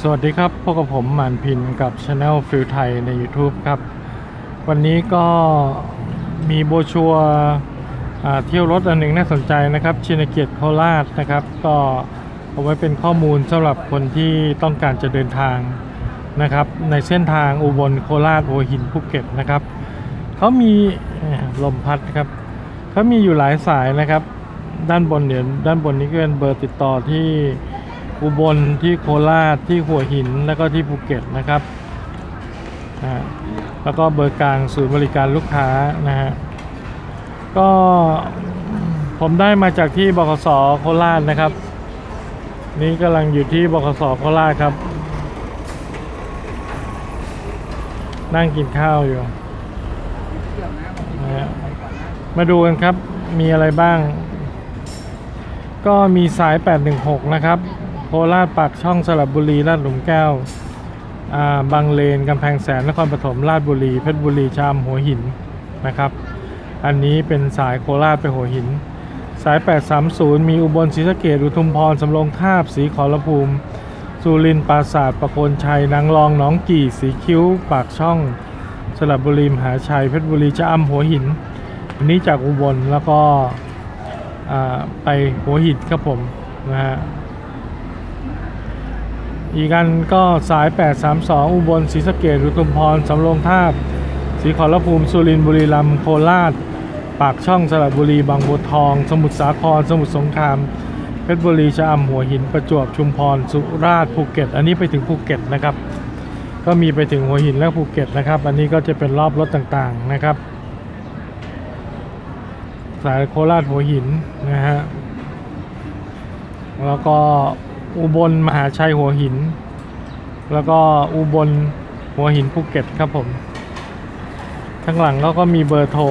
สวัสดีครับพบกับผมหมานพินกับช anel ฟิลไทยใน YouTube ครับ วันนี้ก็มีโบชัวเที่ยวรถอันหนึ่งน่าสนใจนะครับ ชินเกียรติโคราชนะครับ ก็เอาไว้เป็นข้อมูลสำหรับคนที่ต้องการจะเดินทางนะครับ ในเส้นทางอุบลโคราชหัวหินภูเก็ตนะครับเขามีลมพัดครับเขามีอยู่หลายสายนะครับ ด้านบนเดี๋ยวด้านบนนี้ก็เป็นเบอร์ติดต่อที่ อุบลที่โคราชที่หัวหินแล้วก็ที่ภูเก็ตนะครับอ่าแล้วก็เบอร์กลางศูนย์บริการลูกค้านะฮะก็ผมได้มาจากที่บขสโคราชนะครับ นี่กำลังอยู่ที่บขสโคราชครับ นั่งกินข้าวอยู่นะฮะมาดูกันครับมีอะไรบ้าง ก็มีสาย 816 นะครับ คราชปากช่องสระบุรีลาดหลุมแก้วาบางเลนกำแพงแสนนครปฐมราชบุรีเพชรบุรีชามหัวหินนะครับ อันนี้เป็นสายโคราชไปหัวหิน สาย 830 มีอุบลศรีสะเกดอุทุมพรสำโรงทาบสีขอรภูมิสุรินทร์ปราศาสตร์ประโคนชัยนางรองหนองกี่สีคิ้ว ปากช่อง สระบุรีมหาชัยเพชรบุรีชะอำหัวหิน อันนี้จากอุบลแล้วก็ไปหัวหินครับผมนะฮะ อีกอันก็สาย 832 อุบลศรีสะเกดอุทุมพรสำโรงทาบศรีขอรภูมิสุรินทร์บุรีรัมย์โคราช ปากช่องสระบุรี บางบัวทอง สมุทรสาคร สมุทรสงคราม เพชรบุรีชะอำหัวหินประจวบชุมพร สุราษฎร์ภูเก็ต อันนี้ไปถึงภูเก็ตนะครับ ก็มีไปถึงหัวหินและภูเก็ตนะครับ อันนี้ก็จะเป็นรอบรถต่างๆนะครับ สายโคราชหัวหินนะฮะแล้วก็ อุบลมหาชัยหัวหิน แล้วก็อุบลหัวหินภูเก็ตครับผม ข้างหลังเขาก็มีเบอร์โทร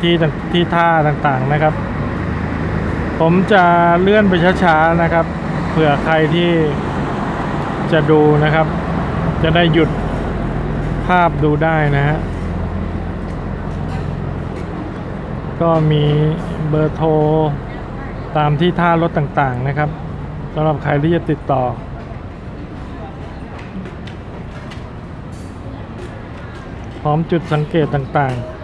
ที่ที่ท่าต่างๆนะครับ ผมจะเลื่อนไปช้าๆนะครับ เผื่อใครที่จะดูนะครับ จะได้หยุดภาพดูได้นะฮะก็มีเบอร์โทร ตามที่ท่ารถต่างๆนะครับสำหรับใครที่จะติดต่อ พร้อมจุดสังเกตต่างๆ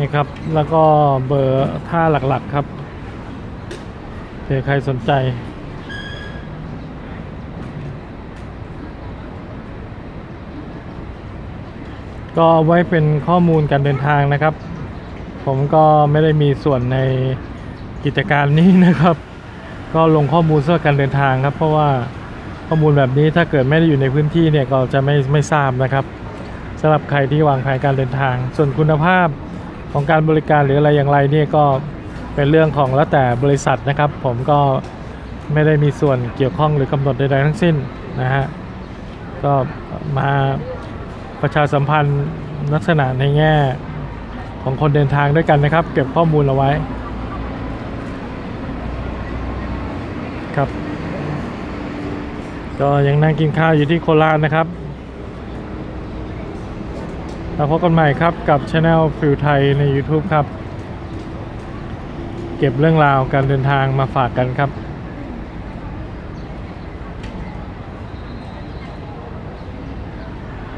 นี่ครับ แล้วก็เบอร์ท่าหลักๆครับเผื่อใครสนใจก็ไว้เป็นข้อมูลการเดินทางนะครับ ผมก็ไม่ได้มีส่วนในกิจการนี้นะครับ ก็ลงข้อมูลเพื่อการเดินทางครับ เพราะว่าข้อมูลแบบนี้ถ้าเกิดไม่ได้อยู่ในพื้นที่เนี่ยก็จะไม่ไม่ทราบนะครับสำหรับใครที่วางแผนการเดินทาง ส่วนคุณภาพ ของการบริการหรืออะไรอย่างไรนี่ก็เป็นเรื่องของแล้วแต่บริษัทนะครับ ผมก็ไม่ได้มีส่วนเกี่ยวข้องหรือกำหนดใดๆทั้งสิ้นนะฮะก็มาประชาสัมพันธ์ลักษณะในแง่ของคนเดินทางด้วยกันนะครับ เก็บข้อมูลเอาไว้ครับก็ยังนั่งกินข้าวอยู่ที่โคราชนะครับ แล้วพบกันใหม่ครับกับช anel ฟิวไทยใน YouTube ครับ เก็บเรื่องราวการเดินทางมาฝากกันครับ